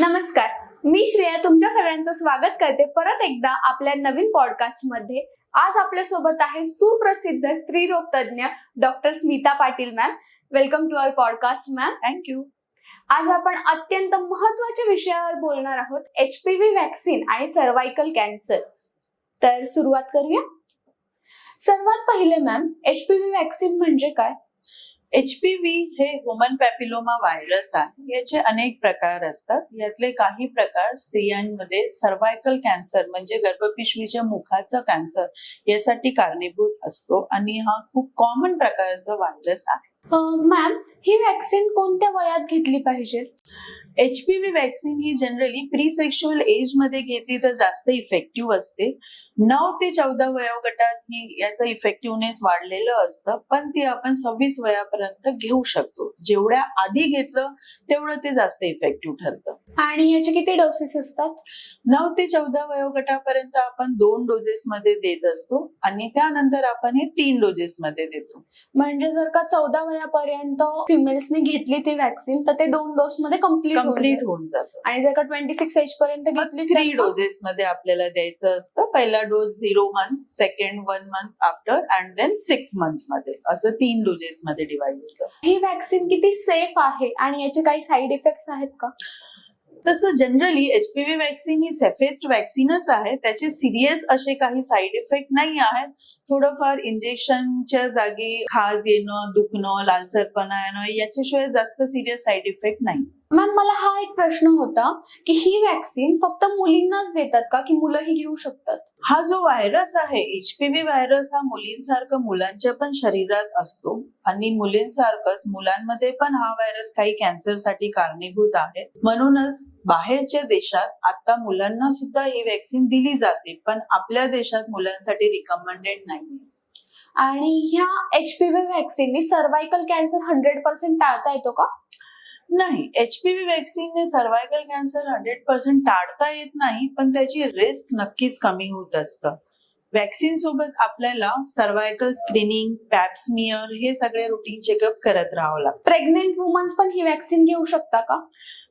नमस्कार. मी श्रेया तुमच्या सगळ्यांचं स्वागत करते. परत एकदा आपल्या नवीन पॉडकास्टमध्ये. आज आपल्यासोबत आहे सुप्रसिद्ध स्त्रीरोग तज्ञ doctor Smita Patil ma'am welcome to our podcast ma'am thank you आज आपण अत्यंत महत्त्वाच्या विषयावर बोलणार आहोत. एच पी व्ही वॅक्सिन आणि सर्वायकल कॅन्सर तर सुरुवात करूया. सर्वात पहिले ma'am H P V vaccine म्हणजे काय? एच पी व्ही हे ह्युमन पॅपिलोमा व्हायरस आहे. याचे अनेक प्रकार असतात. यातले काही प्रकार स्त्रियांमध्ये सर्वायकल कॅन्सर म्हणजे गर्भपिशवीच्या मुखाचं कॅन्सर यासाठी कारणीभूत असतो आणि हा खूप कॉमन प्रकारचा व्हायरस आहे. मॅम ही व्हॅक्सिन कोणत्या वयात घेतली पाहिजे? एच पी व्ही वॅक्सिन ही जनरली प्री सेक्शुअल एजमध्ये घेतली तर जास्त इफेक्टिव्ह असते. नऊ ते चौदा वयोगटात ही याचं इफेक्टिव्हनेस वाढलेलं असतं पण ते आपण सव्वीस वयापर्यंत घेऊ शकतो. जेवढ्या आधी घेतलं तेवढं ते जास्त इफेक्टिव्ह ठरतं. आणि याचे किती डोसेस असतात? नऊ ते चौदा वयोगटापर्यंत आपण दोन डोजेस मध्ये देत असतो आणि त्यानंतर आपण हे तीन डोजेस मध्ये देतो. म्हणजे जर का चौदा वयापर्यंत फिमेल्सने घेतली ती वॅक्सिन तर ते दोन डोस मध्ये कंप्लीट कंप्लीट होऊन जातं. आणि जर का ट्वेंटी सिक्स एज पर्यंत घेतली थ्री डोजेस मध्ये आपल्याला द्यायचं असतं. पहिला dose zero month second one month after and then six मंथमध्ये. असं तीन डोजेस मध्ये डिवाइड होतं. ही वॅक्सिन किती सेफ आहे? आणि याचे काही साईड इफेक्ट्स आहेत का? तसं जनरली एचपीव्ही वॅक्सिन ही सेफेस्ट वॅक्सिनच आहे. त्याचे सिरियस असे काही साईड इफेक्ट नाही आहेत. थोडंफार इंजेक्शनच्या जागी खाज येणं दुखणं लालसरपणा येणं याच्याशिवाय जास्त सिरियस साईड इफेक्ट नाही. मॅम मला हा एक प्रश्न होता की ही वॅक्सिन फक्त मुलींनाच देतात का? की मुलंही घेऊ शकतात? हा जो व्हायरस आहे एचपीव्ही व्हायरस हा मुलींसारखं मुलांच्या पण शरीरात असतो. आणि मुलींसारखंच मुलांमध्ये पण हा व्हायरस काही कॅन्सरसाठी कारणीभूत आहे. म्हणूनच बाहेरच्या देशात आता मुलांना सुद्धा ही वॅक्सिन दिली जाते पण आपल्या देशात मुलांसाठी रिकमेंडेड नाही आणि ह्या एच पी व्ही वॅक्सिननी सर्वायकल कॅन्सर हंड्रेड पर्सेंट टाळता येतो का? नाही. एचपीव्ही वॅक्सिनने सर्वायकल कॅन्सर हंड्रेड पर्सेंट टाळता येत नाही पण त्याची रिस्क नक्कीच कमी होत असतं. वॅक्सिन सोबत आपल्याला सर्वायकल स्क्रीनिंग पॅप्समियर हे सगळे रुटीन चेकअप करत राहावं लागतं. प्रेग्नेंट वुमन्स पण ही वॅक्सिन घेऊ शकता का?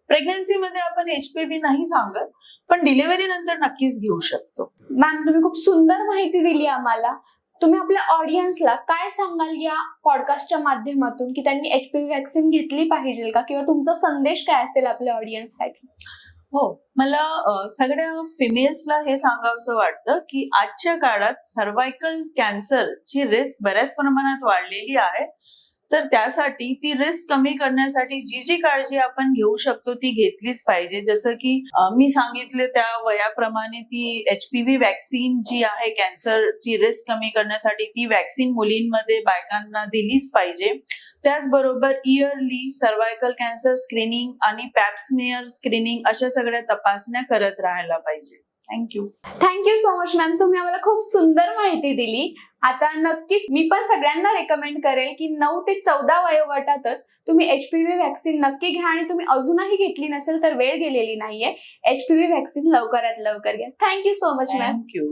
प्रेग्नन्सी मध्ये आपण एचपीव्ही नाही सांगत पण डिलिव्हरी नंतर नक्कीच घेऊ शकतो. मॅम तुम्ही खूप सुंदर माहिती दिली आम्हाला. तुम्ही आपल्या ऑडियन्सला काय सांगाल या पॉडकास्टच्या माध्यमातून? की त्यांनी एचपीव्ही व्हॅक्सिन घेतली पाहिजे का? किंवा तुमचा संदेश काय असेल आपल्या ऑडियन्ससाठी हो मला सगळ्या फिमेल्सला हे सांगावंसं वाटतं की आजच्या काळात सर्वायकल कॅन्सरची रिस्क बऱ्याच प्रमाणात वाढलेली आहे. तर त्यासाठी ती रिस्क कमी करण्यासाठी जी जी काळजी आपण घेऊ शकतो ती घेतलीच पाहिजे. जसं की मी सांगितले त्या वयाप्रमाणे ती एच पी व्ही वॅक्सिन जी आहे कॅन्सरची रिस्क कमी करण्यासाठी ती वॅक्सिन मुलींमध्ये बायकांना दिलीच पाहिजे. त्याचबरोबर इयरली सर्वायकल कॅन्सर स्क्रीनिंग आणि पॅप्समेअर स्क्रीनिंग अशा सगळ्या तपासण्या करत राहायला पाहिजे. Thank you thank you so much ma'am तुम्ही आम्हाला खूप सुंदर माहिती दिली. आता नक्कीच मी पण सगळ्यांना रेकमेंड करेल की नऊ ते चौदा वयोगटातच तुम्ही एच पी व्ही वॅक्सिन नक्की घ्या आणि तुम्ही अजूनही घेतली नसेल तर वेळ गेलेली नाहीये. एच पी व्ही वॅक्सिन लवकरात लवकर घ्या. Thank you so much ma'am thank you